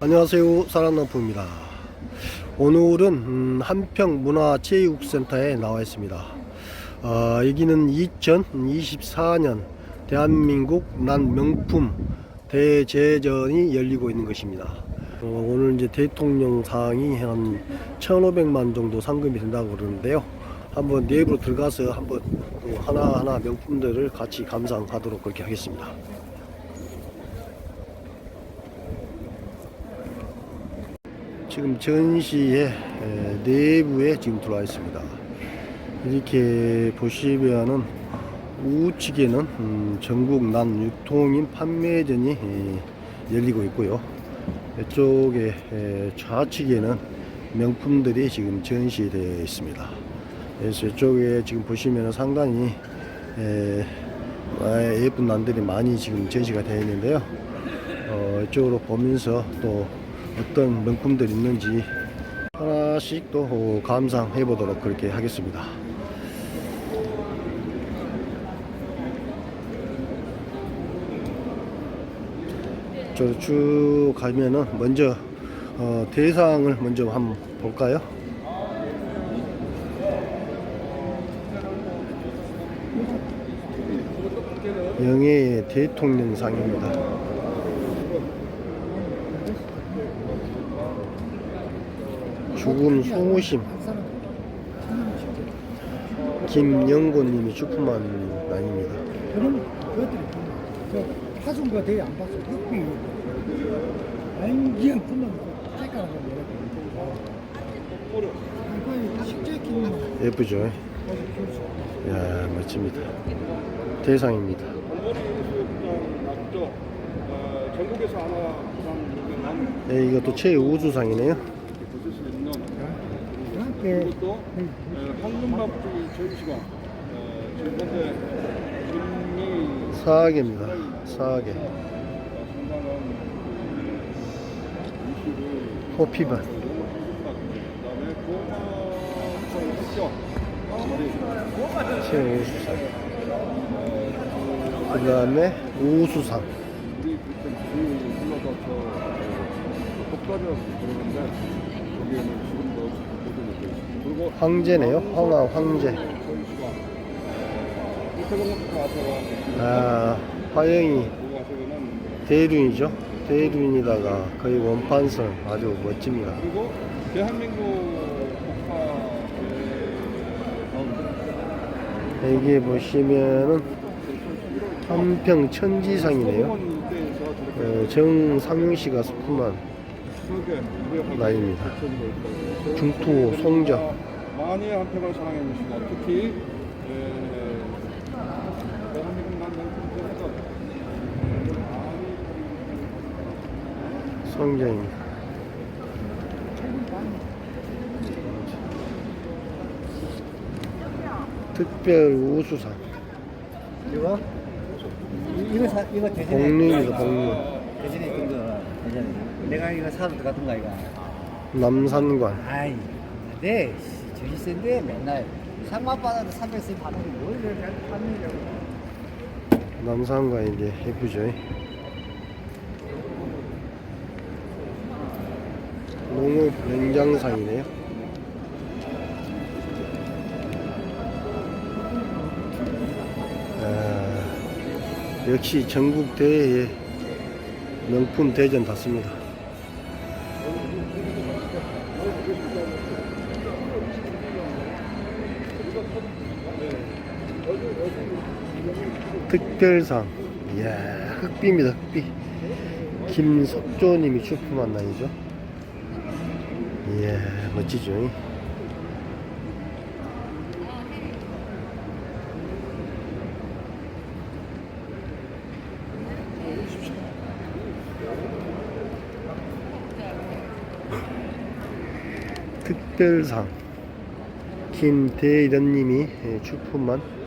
안녕하세요. 사랑남부입니다. 오늘은 음, 한평문화체육센터에 나와 있습니다. 어, 여기는 2024년 대한민국 난 명품 대제전이 열리고 있는 것입니다. 어, 오늘 이제 대통령 상이 한 1500만 정도 상금이 된다고 그러는데요. 한번 내부로 들어가서 한번 그 하나하나 명품들을 같이 감상하도록 그렇게 하겠습니다 지금 전시의 에, 내부에 지금 들어와 있습니다. 이렇게 보시면은 우측에는 음, 전국 난 유통인 판매전이 에, 열리고 있고요. 이쪽에 에, 좌측에는 명품들이 지금 전시되어 있습니다. 그래서 이쪽에 지금 보시면 상당히 예쁜 난들이 많이 지금 전시가 되어 있는데요. 어, 이쪽으로 보면서 또 어떤 명품들이 있는지 하나씩 또 어, 감상해 보도록 그렇게 하겠습니다. 저 쭉 가면은 먼저 어, 대상을 먼저 한번 볼까요? 영예의 대통령상입니다. 죽음 송우심 김영곤님이 출품한 난입니다. 그런 것들이 저 파순 거 되게 안 봤어. 흑비 완전 분명 색깔하고 내가 이거 식재 기능 예쁘죠? 야 멋집니다. 대상입니다. 네, 이것도 최우수상이네요. 보실 수 있는 함께 이것도 어, 황금밥 쪽이 전시가 어, 지금 현재 김미 사계입니다. 사계. 상당한 이슈를 호피반. 그다음에 최우수상. 그 다음에 우수상. 우리 그때 그 불러서 저 독가리라고 부르는데 거기에는 황제네요. 황하 황제. 아 화영이 대륜이죠. 대륜이다가 거의 원판선 아주 멋집니다. 그리고 대한민국 여기 보시면은 한평 천지상이네요. 어, 정상용 씨가 수품한 나이입니다. 중투 송정. 많이 한평을 사랑해 주시고 특히 남편분들께서 성장입니다. 특별 우수상 이거? 이거 사 이거 대전에 공룡입니다. 공룡 대전에 그거 대전에. 내가 이거 사도 같은가 이거. 남산관. 아이 네 전시세인데 맨날 상만 받아도 300세 받는 뭘 이렇게 남산관 이제 예쁘죠. 농업 연장상이네요. 아, 역시 전국 대회의 명품 대전 같습니다. 특별상. 이야 흑비입니다 흑비. 김석조님이 출품한 난이죠. 이야 멋지죠. 특별상. 김대련님이 예, 출품한 어,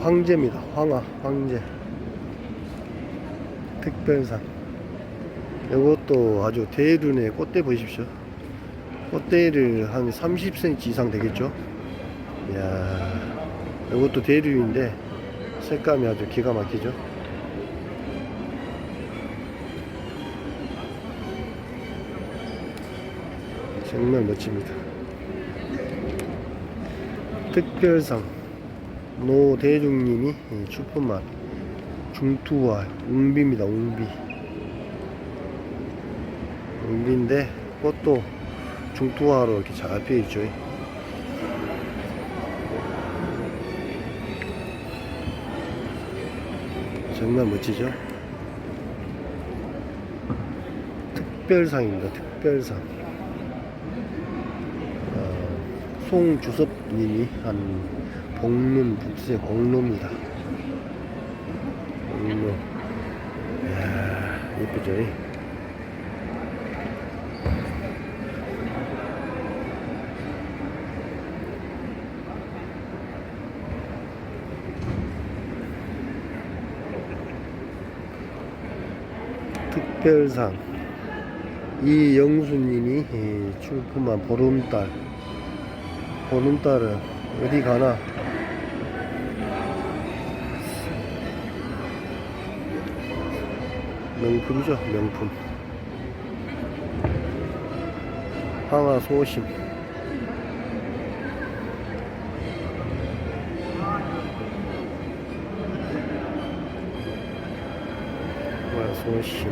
황제입니다. 황하, 황제. 특별상. 이것도 아주 대륜의 꽃대 보십시오. 꽃대를 한 30cm 이상 되겠죠? 이야, 이것도 대륜인데 색감이 아주 기가 막히죠? 정말 멋집니다. 특별상 노대중님이 슈퍼만 중투와 웅비입니다. 웅비. 웅비인데 꽃도 중투화로 이렇게 잘 피어 있죠. 정말 멋지죠? 특별상입니다. 특별상. 어, 송주섭님이 한 복륜 북세 공로입니다. 공로. 이야, 예쁘죠? 특별상 이영수님이 예, 출품한 보름달 보름달은 어디 가나 명품이죠 명품. 황하 소심. 황하 소심.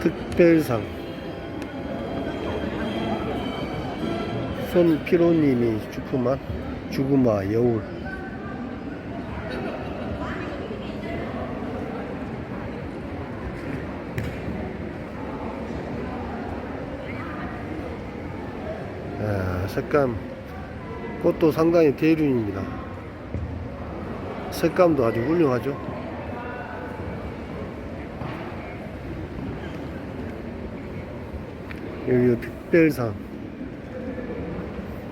특별상. 손피로님이 주품한 죽음아 여울 색감 꽃도 상당히 대륜입니다. 색감도 아주 훌륭하죠? 여기 특별상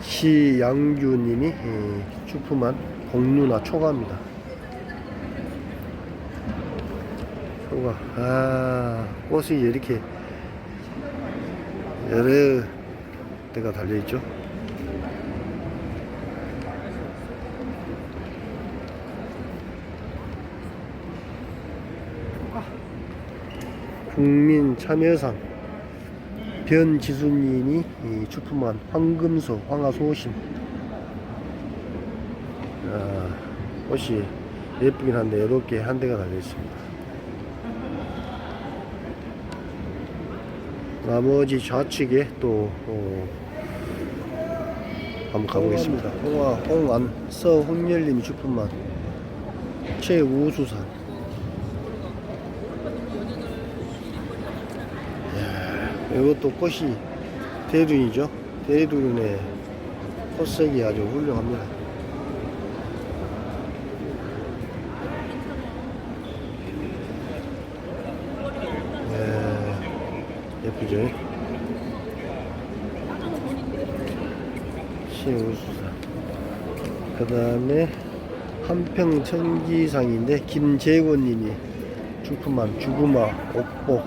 시양규님이 예, 주품한 공유나 초가입니다. 초가. 아 꽃이 이렇게 여러 대가 달려 있죠. 국민 참여상 변지수님이 이 주품한 황금소 황하소심 아, 옷이 예쁘긴 한데 이렇게 한 대가 달려 있습니다. 나머지 좌측에 또 어, 한번 가보겠습니다. 홍화 홍안 서홍열님 주품한 최우수산 이것도 꽃이 대륜이죠. 대륜의 꽃색이 아주 훌륭합니다. 예, 예쁘죠? 시우수사. 그 다음에 한평 천기상인데 김재권님이 주품한 죽음아 옥복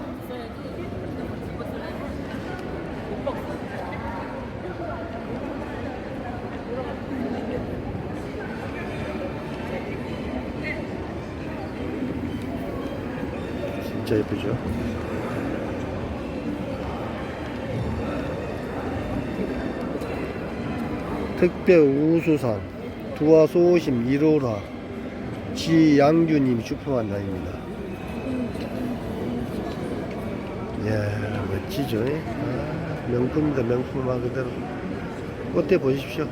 진짜 예쁘죠? 특별 우수상 두화 소심 1호라 지양규님 슈퍼만 날입니다. 이야 멋지죠? 아, 명품이다 명품 말 그대로 꽃대 보십시오.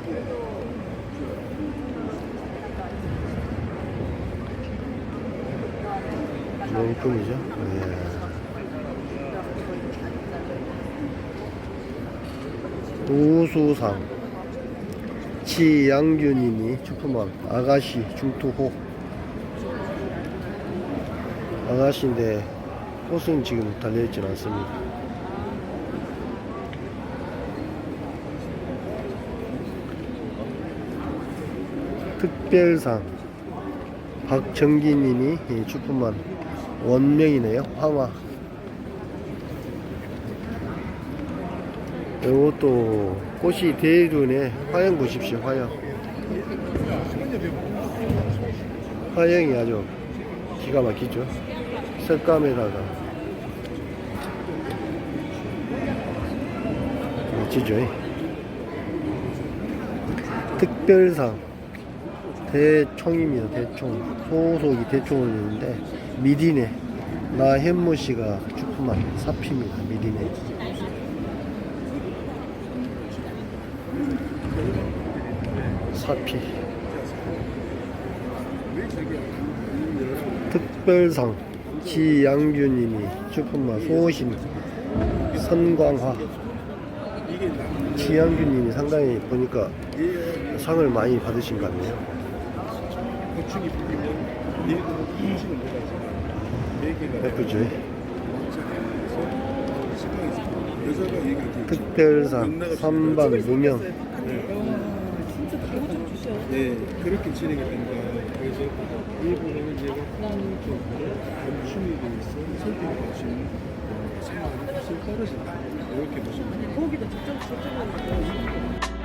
명품이죠? 예. 우수상 치양규님이 주품한 아가씨 중투호 아가씨인데 꽃은 지금 달려있진 않습니다. 특별상 박정기님이 주품한 원명이네요. 황화. 이것도 꽃이 대륜에 화형 보십시오. 화형. 화형이 아주 기가 막히죠. 색감에다가 멋지죠? 특별상 대총입니다. 대총 소속이 대총을 내는데 미디네 나현모 씨가 주품한 사피입니다. 미디네 사피 특별상 지양규님이 주품만 소신 선광화 지양규님이 상당히 보니까 상을 많이 받으신 것 같네요. 예쁘죠? 특별상 선반 무명 네, 그렇게 진행이 된다. 그래서 일본에는 얘가 쪽으로 감춤이 돼 있어 설득이 되시는 상황이 훨씬 떨어진다. 이렇게 보시면 돼요. 거기도 직접 직접